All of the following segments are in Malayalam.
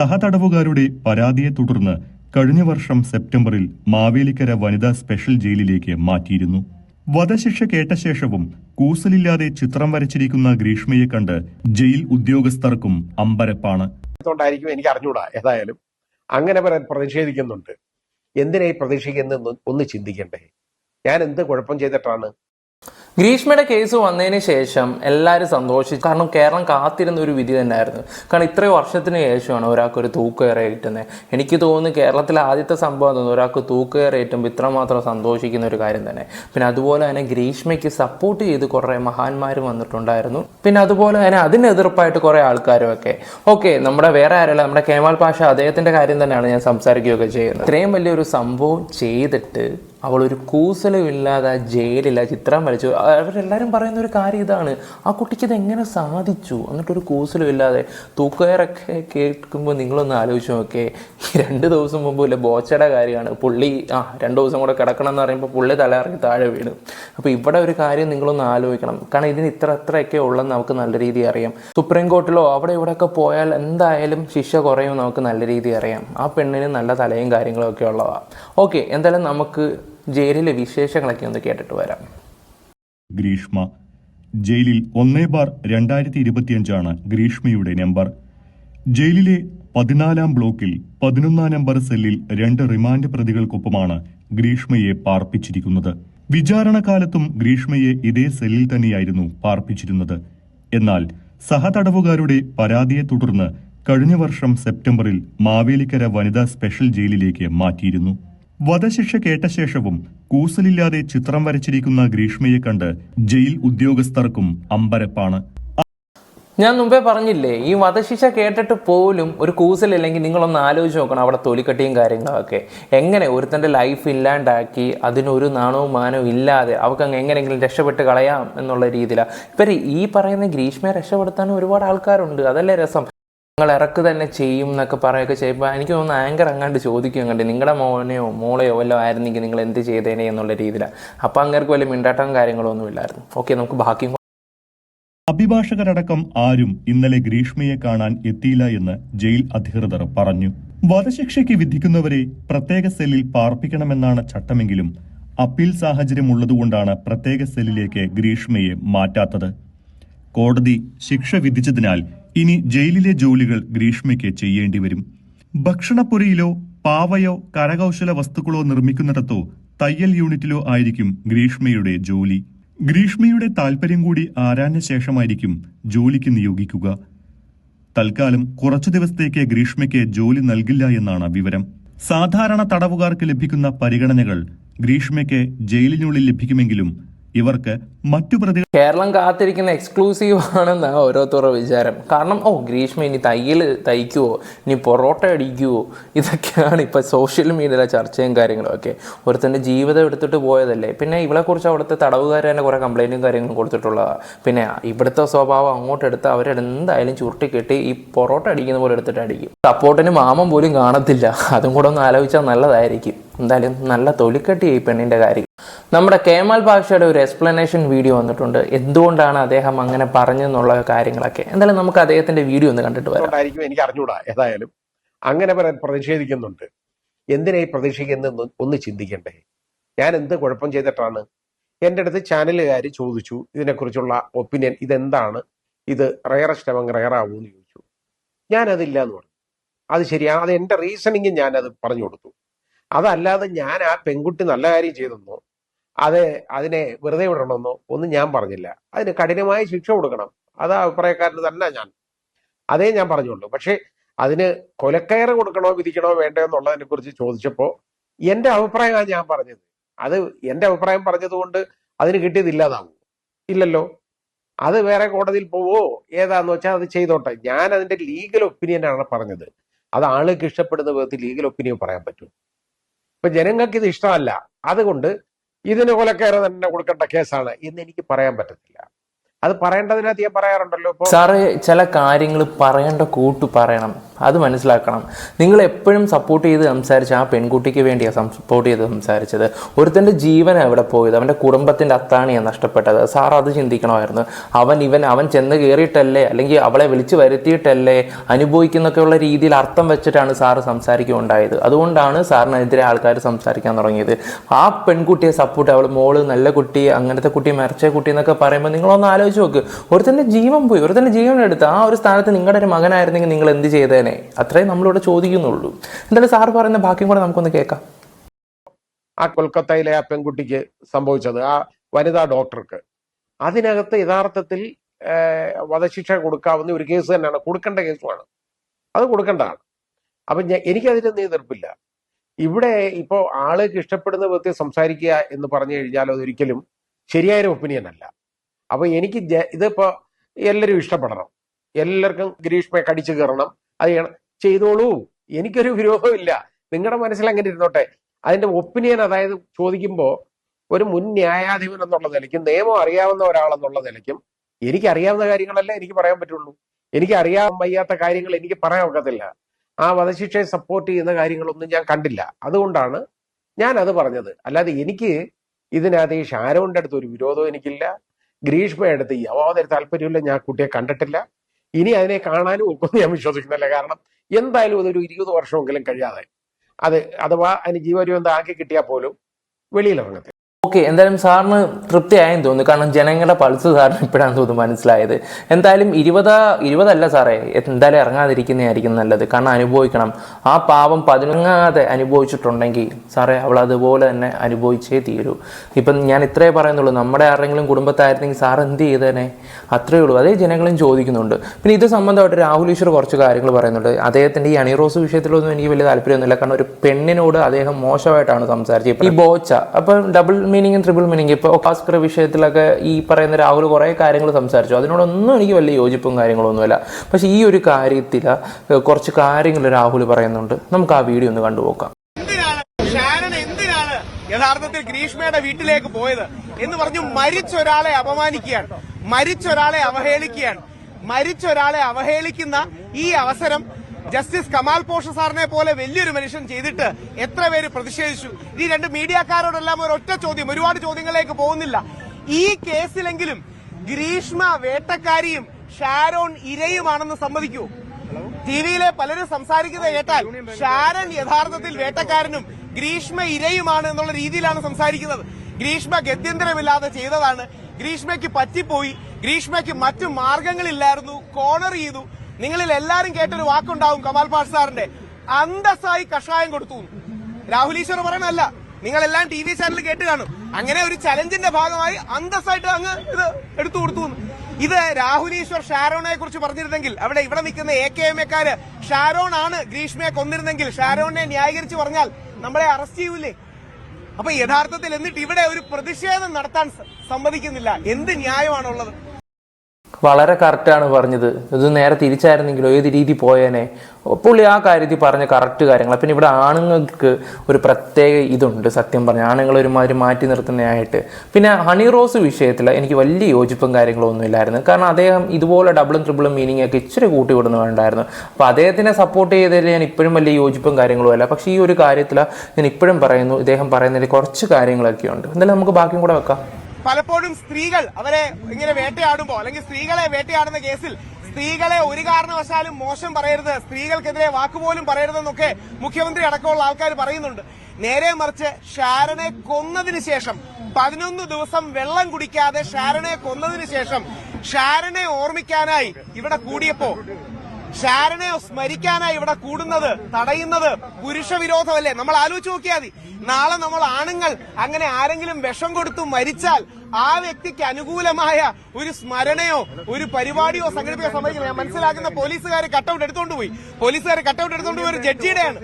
സഹതടവുകാരുടെ പരാതിയെ തുടർന്ന് കഴിഞ്ഞ വർഷം സെപ്റ്റംബറിൽ മാവേലിക്കര വനിതാ സ്പെഷ്യൽ ജയിലിലേക്ക് മാറ്റിയിരുന്നു. വധശിക്ഷ കേട്ട ശേഷവും കൂസലില്ലാതെ ചിത്രം വരച്ചിരിക്കുന്ന ഗ്രീഷ്മയെ കണ്ട് ജയിൽ ഉദ്യോഗസ്ഥർക്കും അമ്പരപ്പാണ്. എനിക്ക് അറിഞ്ഞൂടാ ഏതായാലും. അങ്ങനെ പ്ര- പ്രതിഷേധിക്കുന്നുണ്ട്. എന്തിനായി ഈ പ്രതിഷേധിക്കുന്നത് ഒന്ന് ചിന്തിക്കണ്ടേ? ഞാൻ എന്ത് കുഴപ്പം ചെയ്തിട്ടാണ് ഗ്രീഷ്മയുടെ കേസ് വന്നതിന് ശേഷം എല്ലാവരും സന്തോഷിച്ചു. കാരണം കേരളം കാത്തിരുന്ന ഒരു വിധി തന്നെയായിരുന്നു. കാരണം ഇത്രയും വർഷത്തിന് ശേഷമാണ് ഒരാൾക്ക് ഒരു തൂക്കുകയറ കിട്ടുന്നത്. എനിക്ക് തോന്നുന്നു കേരളത്തിലെ ആദ്യത്തെ സംഭവം തോന്നുന്നു ഒരാൾക്ക് തൂക്കുകയറ കിട്ടുമ്പോൾ ഇത്രമാത്രം സന്തോഷിക്കുന്ന ഒരു കാര്യം തന്നെ. പിന്നെ അതുപോലെ തന്നെ ഗ്രീഷ്മയ്ക്ക് സപ്പോർട്ട് ചെയ്ത് കുറേ മഹാന്മാർ വന്നിട്ടുണ്ടായിരുന്നു. പിന്നെ അതുപോലെ തന്നെ അതിനെതിർപ്പായിട്ട് കുറേ ആൾക്കാരും ഒക്കെ ഓക്കെ നമ്മുടെ വേറെ ആരല്ല നമ്മുടെ കേമാൽ പാഷ അദ്ദേഹത്തിന്റെ കാര്യം തന്നെയാണ് ഞാൻ സംസാരിക്കുകയൊക്കെ ചെയ്യുന്നത്. ഇത്രയും വലിയൊരു സംഭവം ചെയ്തിട്ട് അവളൊരു കൂസലും ഇല്ലാതെ ആ ജയിലിൽ ആ ചിത്രം വരച്ചു. അവരെല്ലാവരും പറയുന്ന ഒരു കാര്യം ഇതാണ്. ആ കുട്ടിക്ക് ഇത് എങ്ങനെ സാധിച്ചു? എന്നിട്ടൊരു കൂസലും ഇല്ലാതെ തൂക്കുകയറൊക്കെ കേൾക്കുമ്പോൾ നിങ്ങളൊന്ന് ആലോചിച്ച് നോക്കേ. രണ്ട് ദിവസം മുമ്പ് ഇല്ല ബോച്ചയുടെ കാര്യമാണ്. പുള്ളി ആ രണ്ട് ദിവസം കൂടെ കിടക്കണം എന്ന് പറയുമ്പോൾ പുള്ളി തലയിറങ്ങി താഴെ വീണ്. അപ്പോൾ ഇവിടെ ഒരു കാര്യം നിങ്ങളൊന്ന് ആലോചിക്കണം. കാരണം ഇതിന് ഇത്ര അത്രയൊക്കെ ഉള്ളെന്ന് നമുക്ക് നല്ല രീതിയിൽ അറിയാം. സുപ്രീം കോർട്ടിലോ അവിടെ ഇവിടെയൊക്കെ പോയാൽ എന്തായാലും ശിക്ഷ കുറയും നമുക്ക് നല്ല രീതിയിൽ അറിയാം. ആ പെണ്ണിന് നല്ല തലയും കാര്യങ്ങളും ഒക്കെ ഉള്ളതാണ് ഓക്കെ എന്തായാലും നമുക്ക് ജയിലിലെ വിശേഷങ്ങളൊക്കെ ഒന്ന് കേട്ടിട്ട് വരാം. ഗ്രീഷ്മ ജയിലിൽ ഒന്നേ ബാർ രണ്ടായിരത്തി ഇരുപത്തിയഞ്ചാണ് ഗ്രീഷ്മയുടെ നമ്പർ. ജയിലിലെ പതിനാലാം ബ്ലോക്കിൽ പതിനൊന്നാം നമ്പർ സെല്ലിൽ രണ്ട് റിമാൻഡ് പ്രതികൾക്കൊപ്പമാണ് ഗ്രീഷ്മയെ പാർപ്പിച്ചിരിക്കുന്നത്. വിചാരണകാലത്തും ഗ്രീഷ്മയെ ഇതേ സെല്ലിൽ തന്നെയായിരുന്നു പാർപ്പിച്ചിരുന്നത്. എന്നാൽ സഹതടവുകാരുടെ പരാതിയെ തുടർന്ന് കഴിഞ്ഞ വർഷം സെപ്റ്റംബറിൽ മാവേലിക്കര വനിതാ സ്പെഷ്യൽ ജയിലിലേക്ക് മാറ്റിയിരുന്നു. വധശിക്ഷ കേട്ട ശേഷവും കൂസലില്ലാതെ ചിത്രം വരച്ചിരിക്കുന്ന ഗ്രീഷ്മയെ കണ്ട് ജയിൽ ഉദ്യോഗസ്ഥർക്കും അമ്പരപ്പാണ്. ഞാൻ മുമ്പേ പറഞ്ഞില്ലേ ഈ വധശിക്ഷ കേട്ടിട്ട് പോലും ഒരു കൂസലില്ലെങ്കിൽ നിങ്ങളൊന്ന് ആലോചിച്ച് നോക്കണം അവിടെ തൊലിക്കട്ടിയും കാര്യങ്ങളൊക്കെ. എങ്ങനെ ഒരുത്തന്റെ ലൈഫ് ഇല്ലാണ്ടാക്കി അതിനൊരു നാണവും മാനവും ഇല്ലാതെ അവർക്ക് അങ്ങ് എങ്ങനെയെങ്കിലും രക്ഷപ്പെട്ട് കളയാം എന്നുള്ള രീതിയിലാണ് ഇപ്പം ഈ പറയുന്ന ഗ്രീഷ്മയെ രക്ഷപ്പെടുത്താൻ ഒരുപാട് ആൾക്കാരുണ്ട്. അതല്ലേ രസം? നിങ്ങൾ ഇറക്ക് തന്നെ ചെയ്യും എന്നൊക്കെ പറയുകയൊക്കെ ചെയ്യുമ്പോൾ എനിക്ക് തോന്നുന്നു ആങ്കർ അങ്ങാണ്ട് ചോദിക്കും അങ്ങോട്ട് നിങ്ങളുടെ മോനെയോ മോളെയോ വല്ലതും ആയിരുന്നെങ്കിൽ നിങ്ങൾ എന്ത് ചെയ്തേനെ എന്നുള്ള രീതിയിലാണ് അപ്പോൾ അങ്ങേർക്ക് വലിയ മിണ്ടാട്ടം കാര്യങ്ങളോ ഒന്നും ഇല്ലായിരുന്നു. ഓക്കെ നമുക്ക് ബാക്കി അഭിഭാഷകരടക്കം ആരും ഇന്നലെ ഗ്രീഷ്മയെ കാണാൻ എത്തിയില്ല എന്ന് ജയിൽ അധികൃതർ പറഞ്ഞു. വധശിക്ഷയ്ക്ക് വിധിക്കുന്നവരെ പ്രത്യേക സെല്ലിൽ പാർപ്പിക്കണമെന്നാണ് ചട്ടമെങ്കിലും അപ്പീൽ സാഹചര്യം സാഹചര്യമുള്ളതുകൊണ്ടാണ് പ്രത്യേക സെല്ലിലേക്ക് ഗ്രീഷ്മയെ മാറ്റാത്തത്. കോടതി ശിക്ഷ വിധിച്ചതിനാൽ ഇനി ജയിലിലെ ജോലികൾ ഗ്രീഷ്മയ്ക്ക് ചെയ്യേണ്ടി വരും. ഭക്ഷണപ്പുരയിലോ പാവയോ കരകൗശല വസ്തുക്കളോ നിർമ്മിക്കുന്നിടത്തോ തയ്യൽ യൂണിറ്റിലോ ആയിരിക്കും ഗ്രീഷ്മയുടെ ജോലി. ഗ്രീഷ്മയുടെ താല്പര്യം കൂടി ആരാഞ്ഞ ശേഷമായിരിക്കും ജോലിക്ക് നിയോഗിക്കുക. തൽക്കാലം കുറച്ചു ദിവസത്തേക്ക് ഗ്രീഷ്മയ്ക്ക് ജോലി നൽകില്ല എന്നാണ് വിവരം. സാധാരണ തടവുകാർക്ക് ലഭിക്കുന്ന പരിഗണനകൾ ഗ്രീഷ്മയ്ക്ക് ജയിലിനുള്ളിൽ ലഭിക്കുമെങ്കിലും ഇവർക്ക് മറ്റു പ്രതികൾ കേരളം കാത്തിരിക്കുന്ന എക്സ്ക്ലൂസീവ് ആണെന്ന ഓരോരുത്തരുടെ വിചാരം. കാരണം ഓ ഗ്രീഷ്മ ഇനി തയ്യൽ തയ്ക്കുവോ? ഇനി പൊറോട്ട അടിക്കുവോ? ഇതൊക്കെയാണ് ഇപ്പോൾ സോഷ്യൽ മീഡിയയിലെ ചർച്ചയും കാര്യങ്ങളും ഒക്കെ. ഒരുത്തന്റെ ജീവിതം എടുത്തിട്ട് പോയതല്ലേ. പിന്നെ ഇവളെക്കുറിച്ച് അവിടുത്തെ തടവുകാർ തന്നെ കുറേ കംപ്ലൈന്റും കാര്യങ്ങളും കൊടുത്തിട്ടുള്ളതാണ് പിന്നെ ഇവിടുത്തെ സ്വഭാവം അങ്ങോട്ട് എടുത്ത് അവരെന്തായാലും ചുരുട്ടിക്കെട്ടി ഈ പൊറോട്ട അടിക്കുന്ന പോലെ എടുത്തിട്ട് അടിക്കും. സപ്പോർട്ടിന് മാമൻ പോലും കാണത്തില്ല. അതും കൂടെ ഒന്ന് ആലോചിച്ചാൽ നല്ലതായിരിക്കും. എന്തായാലും നല്ല തൊലിക്കട്ടി ഈ പെണ്ണിന്റെ കാര്യം. നമ്മുടെ കേമാൽ പാഷയുടെ ഒരു എക്സ്പ്ലനേഷൻ വീഡിയോ വന്നിട്ടുണ്ട്. എന്തുകൊണ്ടാണ് അദ്ദേഹം അങ്ങനെ പറഞ്ഞെന്നുള്ള കാര്യങ്ങളൊക്കെ? എന്തായാലും നമുക്ക് അദ്ദേഹത്തിന്റെ വീഡിയോ ഒന്ന് കണ്ടിട്ട് വരാം. എനിക്ക് അറിഞ്ഞൂടാ ഏതായാലും. അങ്ങനെ പ്ര- പ്രതിഷേധിക്കുന്നുണ്ട്. എന്തിനായി ഈ പ്രതിഷേധിക്കുന്നത് ഒന്ന് ചിന്തിക്കണ്ടേ? ഞാൻ എന്ത് കുഴപ്പം ചെയ്തിട്ടാണ്? എന്റെ അടുത്ത് ചാനലുകാർ ചോദിച്ചു ഇതിനെക്കുറിച്ചുള്ള ഒപ്പീനിയൻ ഇതെന്താണ്? ഇത് റയറസ്റ്റ് അവങ് റയർ എന്ന് ചോദിച്ചു. ഞാനതില്ല എന്ന് പറഞ്ഞു. അത് ശരിയാണ് അത് എന്റെ റീസണിങ് ഞാനത് പറഞ്ഞു കൊടുത്തു. അതല്ലാതെ ഞാൻ ആ പെൺകുട്ടി നല്ല കാര്യം ചെയ്തെന്നോ അത് അതിനെ വെറുതെ വിടണമെന്നോ ഒന്നും ഞാൻ പറഞ്ഞില്ല. അതിന് കഠിനമായ ശിക്ഷ കൊടുക്കണം. അത് അഭിപ്രായക്കാരന് തന്നെ ഞാൻ. അതേ ഞാൻ പറഞ്ഞുള്ളൂ. പക്ഷേ അതിന് കൊലക്കയറ് കൊടുക്കണോ വിധിക്കണോ വേണ്ടോ എന്നുള്ളതിനെ കുറിച്ച് ചോദിച്ചപ്പോൾ എന്റെ അഭിപ്രായമാണ് ഞാൻ പറഞ്ഞത്. അത് എന്റെ അഭിപ്രായം പറഞ്ഞതുകൊണ്ട് അതിന് കിട്ടിയത് ഇല്ലല്ലോ. അത് വേറെ കോടതിയിൽ പോവോ? ഏതാന്ന് വെച്ചാൽ അത് ചെയ്തോട്ടെ. ഞാൻ അതിന്റെ ലീഗൽ ഒപ്പീനിയൻ ആണ് പറഞ്ഞത്. അത് ആളുകൾക്ക് ഇഷ്ടപ്പെടുന്ന വിധത്തിൽ ലീഗൽ ഒപ്പീനിയൻ പറയാൻ പറ്റും. ഇപ്പൊ ജനങ്ങൾക്ക് ഇത് ഇഷ്ടമല്ല. അതുകൊണ്ട് ഇതിന് കൊലക്കേറെ തന്നെ കൊടുക്കേണ്ട കേസാണ് എന്ന് എനിക്ക് പറയാൻ പറ്റത്തില്ല. അത് പറയേണ്ടതിനകത്ത് ഞാൻ പറയാറുണ്ടല്ലോ സാറേ ചില കാര്യങ്ങൾ പറയേണ്ട കൂട്ടു പറയണം. അത് മനസ്സിലാക്കണം. നിങ്ങൾ എപ്പോഴും സപ്പോർട്ട് ചെയ്ത് സംസാരിച്ച ആ പെൺകുട്ടിക്ക് വേണ്ടിയാണ് സപ്പോർട്ട് ചെയ്ത് സംസാരിച്ചത്. ഒരുത്തന്റെ ജീവൻ എവിടെ പോയത്? അവന്റെ കുടുംബത്തിന്റെ അത്താണിയാണ് നഷ്ടപ്പെട്ടത്. സാർ അത് ചിന്തിക്കണമായിരുന്നു. അവൻ ഇവൻ അവൻ ചെന്ന് കയറിയിട്ടല്ലേ അല്ലെങ്കിൽ അവളെ വിളിച്ചു വരുത്തിയിട്ടല്ലേ? അനുഭവിക്കുന്നൊക്കെയുള്ള രീതിയിൽ അർത്ഥം വെച്ചിട്ടാണ് സാറ് സംസാരിക്കുകയുണ്ടായത്. അതുകൊണ്ടാണ് സാറിനെതിരെ ആൾക്കാർ സംസാരിക്കാൻ തുടങ്ങിയത്. ആ പെൺകുട്ടിയെ സപ്പോർട്ട് അവൾ മോൾ നല്ല കുട്ടി അങ്ങനത്തെ കുട്ടി മരച്ച കുട്ടി എന്നൊക്കെ പറയുമ്പോൾ നിങ്ങളൊന്ന് ആലോചിച്ച് നോക്ക്. ഒരുത്തന്റെ ജീവൻ പോയി. ഒരുത്തന്റെ ജീവൻ എടുത്ത് ആ ഒരു സ്ഥാനത്ത് നിങ്ങളുടെ ഒരു മകനായിരുന്നെങ്കിൽ നിങ്ങൾ എന്ത് ചെയ്തേനെ? അത്രേ നമ്മളിവിടെ ചോദിക്കുന്നുള്ളൂ. എന്തായാലും സാർ പറയുന്ന ബാക്കിയും കൂടെ നമുക്കൊന്ന് കേൾക്കാം. ആ കൊൽക്കത്തയിലെ ആ പെൺകുട്ടിക്ക് സംഭവിച്ചത് ആ വനിതാ ഡോക്ടർക്ക്. അതിനകത്ത് യഥാർത്ഥത്തിൽ വധശിക്ഷ കൊടുക്കാവുന്ന ഒരു കേസ് തന്നെയാണ്. കൊടുക്കേണ്ട കേസുമാണ്. അത് കൊടുക്കേണ്ടതാണ്. അപ്പൊ ഞാൻ എനിക്കതിനൊന്നും എതിർപ്പില്ല. ഇവിടെ ഇപ്പോൾ ആളുകൾക്ക് ഇഷ്ടപ്പെടുന്ന വിധത്തിൽ സംസാരിക്കുക എന്ന് പറഞ്ഞു കഴിഞ്ഞാൽ അതൊരിക്കലും ശരിയായൊരു ഒപ്പീനിയൻ അല്ല. അപ്പൊ എനിക്ക് ഇതിപ്പോ എല്ലാവരും ഇഷ്ടപ്പെടണം. എല്ലാവർക്കും ഗ്രീഷ്മയെ കടിച്ചു കയറണം അത് ചെയ്തോളൂ. എനിക്കൊരു വിരോധമില്ല. നിങ്ങളുടെ മനസ്സിൽ അങ്ങനെ ഇരുന്നോട്ടെ. അതിന്റെ ഒപ്പീനിയൻ അതായത് ചോദിക്കുമ്പോൾ ഒരു മുൻ ന്യായാധിപൻ എന്നുള്ള നിലയ്ക്കും നിയമം അറിയാവുന്ന ഒരാളെന്നുള്ള നിലയ്ക്കും എനിക്ക് അറിയാവുന്ന കാര്യങ്ങളല്ലേ എനിക്ക് പറയാൻ പറ്റുള്ളൂ. എനിക്ക് അറിയാൻ വയ്യാത്ത കാര്യങ്ങൾ എനിക്ക് പറയാൻ ഒക്കത്തില്ല. ആ വധശിക്ഷയെ സപ്പോർട്ട് ചെയ്യുന്ന കാര്യങ്ങളൊന്നും ഞാൻ കണ്ടില്ല. അതുകൊണ്ടാണ് ഞാൻ അത് പറഞ്ഞത്. അല്ലാതെ എനിക്ക് ഇതിനകത്ത് ഈ ഷാരോന്റെ അടുത്ത് ഒരു വിരോധവും എനിക്കില്ല. ഗ്രീഷ്മയുടെ അടുത്ത് യാതൊരു താല്പര്യമില്ല ഞാൻ കുട്ടിയെ കണ്ടിട്ടില്ല. ഇനി അതിനെ കാണാനും ഒക്കൊന്നും ഞാൻ വിശ്വസിക്കുന്നില്ല. കാരണം എന്തായാലും അതൊരു ഇരുപത് വർഷമെങ്കിലും കഴിയാതെ. അത് അഥവാ അതിന് ജീവപര്യന്തം ആക്കി കിട്ടിയാൽ പോലും വെളിയിലിറങ്ങത്തില്ല ഓക്കെ എന്തായാലും സാറിന് തൃപ്തിയായെന്ന് തോന്നുന്നു. കാരണം ജനങ്ങളുടെ പൾസ് സാറിന് ഇപ്പോഴാണ് തോന്നുന്നു മനസ്സിലായത്. എന്തായാലും ഇരുപതാ ഇരുപതല്ല സാറേ. എന്തായാലും ഇറങ്ങാതിരിക്കുന്നതായിരിക്കും നല്ലത്. കാരണം അനുഭവിക്കണം. ആ പാവം പതിനൊങ്ങാതെ അനുഭവിച്ചിട്ടുണ്ടെങ്കിൽ സാറേ അവൾ അതുപോലെ തന്നെ അനുഭവിച്ചേ തീരൂ. ഇപ്പം ഞാൻ ഇത്രേ പറയുന്നുള്ളൂ. നമ്മുടെ ആരെങ്കിലും കുടുംബത്തായിരുന്നെങ്കിൽ സാർ എന്ത് ചെയ്തേനെ? അത്രയേ ഉള്ളൂ. അതേ ജനങ്ങളും ചോദിക്കുന്നുണ്ട്. പിന്നെ ഇത് സംബന്ധമായിട്ട് രാഹുൽ ഈശ്വർ കുറച്ച് കാര്യങ്ങൾ പറയുന്നുണ്ട്. അദ്ദേഹത്തിന്റെ ഈ അണിറോസ് വിഷയത്തിലൊന്നും എനിക്ക് വലിയ താല്പര്യമൊന്നുമില്ല. കാരണം ഒരു പെണ്ണിനോട് അദ്ദേഹം മോശമായിട്ടാണ് സംസാരിച്ചത്. ഈ ബോച്ച. അപ്പം ഡബിൾ മീനിങ്ങും ട്രിപ്പിൾ മീനിങ് ഇപ്പോൾ ഓസ്കർ വിഷയത്തിലൊക്കെ ഈ പറയുന്ന രാഹുൽ കുറേ കാര്യങ്ങൾ സംസാരിച്ചു. അതിനോടൊന്നും എനിക്ക് വലിയ യോജിപ്പും കാര്യങ്ങളൊന്നുമില്ല. പക്ഷേ ഈ ഒരു കാര്യത്തിൽ കുറച്ച് കാര്യങ്ങൾ രാഹുൽ പറയുന്നുണ്ട്. നമുക്ക് ആ വീഡിയോ ഒന്ന് കണ്ടുപോക്കാം യഥാർത്ഥത്തിൽ ഗ്രീഷ്മയുടെ വീട്ടിലേക്ക് പോയത് എന്ന് പറഞ്ഞു മരിച്ച ഒരാളെ അപമാനിക്കുകയാണ്. മരിച്ച ഒരാളെ അവഹേളിക്കുകയാണ്. മരിച്ച ഒരാളെ അവഹേളിക്കുന്ന ഈ അവസരം ജസ്റ്റിസ് കമാൽ പോഷ സാറിനെ പോലെ വലിയൊരു മനുഷ്യൻ ചെയ്തിട്ട് എത്ര പേര് പ്രതിഷേധിച്ചു? ഈ രണ്ട് മീഡിയക്കാരോടെല്ലാം ഒരു ഒറ്റ ചോദ്യം ഒരുപാട് ചോദ്യങ്ങളിലേക്ക് പോകുന്നില്ല. ഈ കേസിലെങ്കിലും ഗ്രീഷ്മ വേട്ടക്കാരിയും ഷാരോൺ ഇരയുമാണെന്ന് സമ്മതിക്കൂ. ടി വിയിലെ പലരും സംസാരിക്കുന്നത് കേട്ടാൽ ഷാരൻ യഥാർത്ഥത്തിൽ വേട്ടക്കാരനും ഗ്രീഷ്മ ഇരയുമാണ് എന്നുള്ള രീതിയിലാണ് സംസാരിക്കുന്നത്. ഗ്രീഷ്മ ഗത്യന്തരമില്ലാതെ ചെയ്തതാണ്. ഗ്രീഷ്മയ്ക്ക് പറ്റിപ്പോയി. ഗ്രീഷ്മയ്ക്ക് മറ്റു മാർഗങ്ങളില്ലായിരുന്നു. കോർണർ ചെയ്തു. നിങ്ങളിൽ എല്ലാരും കേട്ടൊരു വാക്കുണ്ടാവും കമാൽ പാഷ് സാറിന്റെ. അന്തസ്സായി കഷായം കൊടുത്തു. രാഹുൽ ഈശ്വർ പറയണല്ല നിങ്ങളെല്ലാം ടി വി ചാനൽ കേട്ട് കാണും. അങ്ങനെ ഒരു ചലഞ്ചിന്റെ ഭാഗമായി അന്തസ്സായിട്ട് അങ്ങ് ഇത് എടുത്തു കൊടുത്തു. ഇത് രാഹുൽ ഈശ്വർ ഷാരോണെ കുറിച്ച് പറഞ്ഞിരുന്നെങ്കിൽ അവിടെ ഇവിടെ നിൽക്കുന്ന എ കെ എം എക്കാര് ഷാരോൺ ആണ് ഗ്രീഷ്മയെ കൊന്നിരുന്നെങ്കിൽ ഷാരോണിനെ ന്യായീകരിച്ച് പറഞ്ഞാൽ നമ്മളെ അറസ്റ്റ് ചെയ്യൂലേ? അപ്പൊ യഥാർത്ഥത്തിൽ എന്നിട്ട് ഇവിടെ ഒരു പ്രതിഷേധം നടത്താൻ സമ്മതിക്കുന്നില്ല. എന്ത് ന്യായമാണുള്ളത്? വളരെ കറക്റ്റാണ് പറഞ്ഞത്. ഇത് നേരെ തിരിച്ചായിരുന്നെങ്കിലോ ഏത് രീതി പോയേനെ? പുള്ളി ആ കാര്യത്തിൽ പറഞ്ഞ കറക്റ്റ് കാര്യങ്ങൾ പിന്നെ ഇവിടെ ആണുങ്ങൾക്ക് ഒരു പ്രത്യേക ഇതുണ്ട് സത്യം പറഞ്ഞ. ആണുങ്ങൾ ഒരുമാതിരി മാറ്റി നിർത്തുന്നതായിട്ട്. പിന്നെ ഹണി റോസ് വിഷയത്തിൽ എനിക്ക് വലിയ യോജിപ്പും കാര്യങ്ങളൊന്നും ഇല്ലായിരുന്നു. കാരണം അദ്ദേഹം ഇതുപോലെ ഡബിളും ട്രിപ്പിളും മീനിങ് ഒക്കെ ഇച്ചിരി കൂട്ടി വിടുന്നുണ്ടായിരുന്നു അപ്പോൾ അദ്ദേഹത്തിനെ സപ്പോർട്ട് ചെയ്തതിൽ ഞാൻ ഇപ്പോഴും വലിയ യോജിപ്പും കാര്യങ്ങളും അല്ല. പക്ഷേ ഈ ഒരു കാര്യത്തിൽ ഞാൻ ഇപ്പോഴും പറയുന്നു ഇദ്ദേഹം പറയുന്നതിൽ കുറച്ച് കാര്യങ്ങളൊക്കെ ഉണ്ട് എന്തായാലും നമുക്ക് ബാക്കിയും കൂടെ വെക്കാം. പലപ്പോഴും സ്ത്രീകൾ അവരെ ഇങ്ങനെ വേട്ടയാടുമ്പോ അല്ലെങ്കിൽ സ്ത്രീകളെ വേട്ടയാടുന്ന കേസിൽ സ്ത്രീകളെ ഒരു കാരണവശാലും മോശം പറയരുത് സ്ത്രീകൾക്കെതിരെ വാക്കുപോലും പറയരുതെന്നൊക്കെ മുഖ്യമന്ത്രി അടക്കമുള്ള ആൾക്കാർ പറയുന്നുണ്ട്. നേരെ മറിച്ച് ഷാരനെ കൊന്നതിന് ശേഷം പതിനൊന്ന് ദിവസം വെള്ളം കുടിക്കാതെ ഷാരനെ കൊന്നതിന് ശേഷം ഷാരനെ ഓർമ്മിക്കാനായി ഇവിടെ കൂടിയപ്പോ ഷാരനെ സ്മരിക്കാനായി ഇവിടെ കൂടുന്നത് തടയുന്നത് പുരുഷ വിരോധമല്ലേ നമ്മൾ ആലോചിച്ച് നോക്കിയാൽ മതി. നാളെ നമ്മൾ ആണുങ്ങൾ അങ്ങനെ ആരെങ്കിലും വിഷം കൊടുത്തു മരിച്ചാൽ ആ വ്യക്തിക്ക് അനുകൂലമായ ഒരു സ്മരണയോ ഒരു പരിപാടിയോ സംഘടിപ്പിക്കാൻ സമ്മതിക്കില്ല. ഞാൻ മനസ്സിലാക്കുന്ന പോലീസുകാർ കട്ടൗട്ട് എടുത്തോണ്ട് പോയി. പോലീസുകാർ കട്ടൗട്ട് എടുത്തോണ്ട് പോയി ഒരു ജഡ്ജിയുടെയാണ്.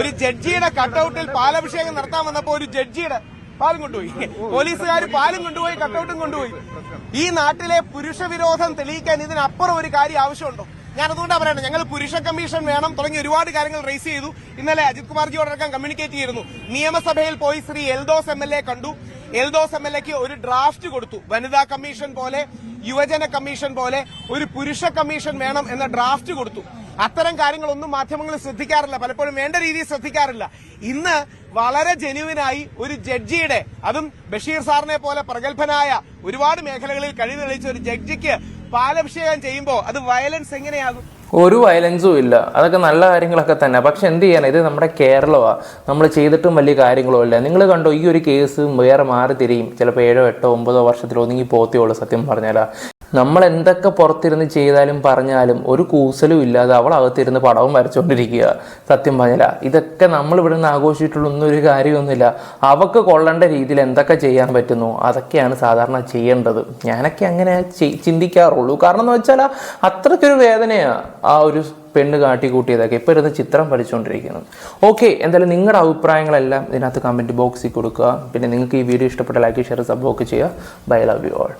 ഒരു ജഡ്ജിയുടെ കട്ടൗട്ടിൽ പാലഭിഷേകം നടത്താൻ വന്നപ്പോ ഒരു ജഡ്ജിയുടെ പാലും കൊണ്ടുപോയി. പോലീസുകാർ പാലും കൊണ്ടുപോയി കട്ടൗട്ടും കൊണ്ടുപോയി. ഈ നാട്ടിലെ പുരുഷ വിരോധം തെളിയിക്കാൻ ഇതിനപ്പുറം ഒരു കാര്യം ആവശ്യമുണ്ടോ? ഞാൻ അതുകൊണ്ടാണ് പറയുന്നത് ഞങ്ങൾ പുരുഷ കമ്മീഷൻ വേണം തുടങ്ങി ഒരുപാട് കാര്യങ്ങൾ റേസ് ചെയ്തു. ഇന്നലെ അജിത് കുമാർജിയോടക്കം കമ്മ്യൂണിക്കേറ്റ് ചെയ്തിരുന്നു. നിയമസഭയിൽ പോയി ശ്രീ എൽദോസ് എം കണ്ടു. എൽദോസ് എം ഒരു ഡ്രാഫ്റ്റ് കൊടുത്തു. വനിതാ കമ്മീഷൻ പോലെ യുവജന കമ്മീഷൻ പോലെ ഒരു പുരുഷ കമ്മീഷൻ വേണം എന്ന ഡ്രാഫ്റ്റ് കൊടുത്തു. അത്തരം കാര്യങ്ങളൊന്നും മാധ്യമങ്ങൾ ശ്രദ്ധിക്കാറില്ല. പലപ്പോഴും വേണ്ട രീതിയിൽ ശ്രദ്ധിക്കാറില്ല. ഇന്ന് വളരെ ജെന്യുവിനായി ഒരു ജഡ്ജിയുടെ അതും ബഷീർ സാറിനെ പോലെ പ്രഗത്ഭനായ ഒരുപാട് മേഖലകളിൽ കഴിവ് തെളിയിച്ച ഒരു ജഡ്ജിക്ക് പാലഭിഷേകം ചെയ്യുമ്പോൾ അത് വയലൻസ് എങ്ങനെയാകും? ഒരു വയലൻസും ഇല്ല. അതൊക്കെ നല്ല കാര്യങ്ങളൊക്കെ തന്നെ. പക്ഷെ എന്ത് ചെയ്യാനാ? ഇത് നമ്മുടെ കേരളമാണ് നമ്മൾ ചെയ്തിട്ടും വലിയ കാര്യങ്ങളോ ഇല്ല. നിങ്ങൾ കണ്ടോ ഈ ഒരു കേസ് വേറെ മാറി തിരിയും. ചിലപ്പോൾ ഏഴോ എട്ടോ ഒമ്പതോ വർഷത്തിൽ ഒതുങ്ങി പോത്തേയുള്ളൂ സത്യം പറഞ്ഞാലാ. നമ്മൾ എന്തൊക്കെ പുറത്തിരുന്ന് ചെയ്താലും പറഞ്ഞാലും ഒരു കൂസലും ഇല്ലാതെ അവൾ അകത്തിരുന്ന് പടവും വരച്ചുകൊണ്ടിരിക്കുക സത്യം പറഞ്ഞില്ല ഇതൊക്കെ നമ്മൾ ഇവിടെ നിന്ന് ആഘോഷിച്ചിട്ടുള്ള ഒന്നും ഒരു കാര്യമൊന്നുമില്ല. അവക്ക് കൊള്ളേണ്ട രീതിയിൽ എന്തൊക്കെ ചെയ്യാൻ പറ്റുന്നു? അതൊക്കെയാണ് സാധാരണ ചെയ്യേണ്ടത്. ഞാനൊക്കെ അങ്ങനെ ചിന്തിക്കാറുള്ളൂ. കാരണം എന്ന് വെച്ചാൽ അത്രയ്ക്കൊരു വേദനയാണ് ആ ഒരു പെണ്ണ് കാട്ടിക്കൂട്ടിയതൊക്കെ ഇപ്പോൾ ഇരുന്ന് ചിത്രം പഠിച്ചുകൊണ്ടിരിക്കുന്നത് ഓക്കെ എന്തായാലും നിങ്ങളുടെ അഭിപ്രായങ്ങളെല്ലാം ഇതിനകത്ത് കമന്റ് ബോക്സിൽ കൊടുക്കുക. പിന്നെ നിങ്ങൾക്ക് ഈ വീഡിയോ ഇഷ്ടപ്പെട്ട ലൈക്ക് ഷെയർ സബ് ഒക്കെ ചെയ്യുക. Bye love you all